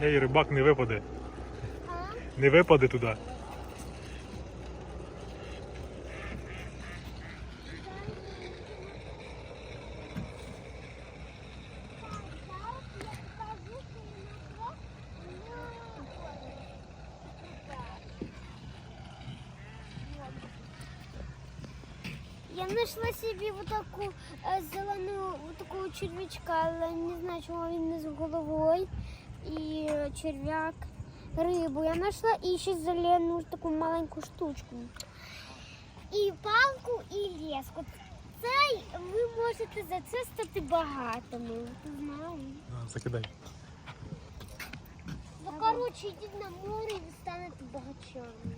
Ей, рибак не випаде. Не випаде туди. Я знайшла собі отаку е, зелену червячка, але не знаю, чому він не з головою. Е, черв'як, рибу. Я нашла і ще зелену таку маленьку штучку. І палку, і леску. Це ви можете за це стати багатими. Ти знаєш? Закидай. Ну, коротше, йдіть на море і ви станете багачами.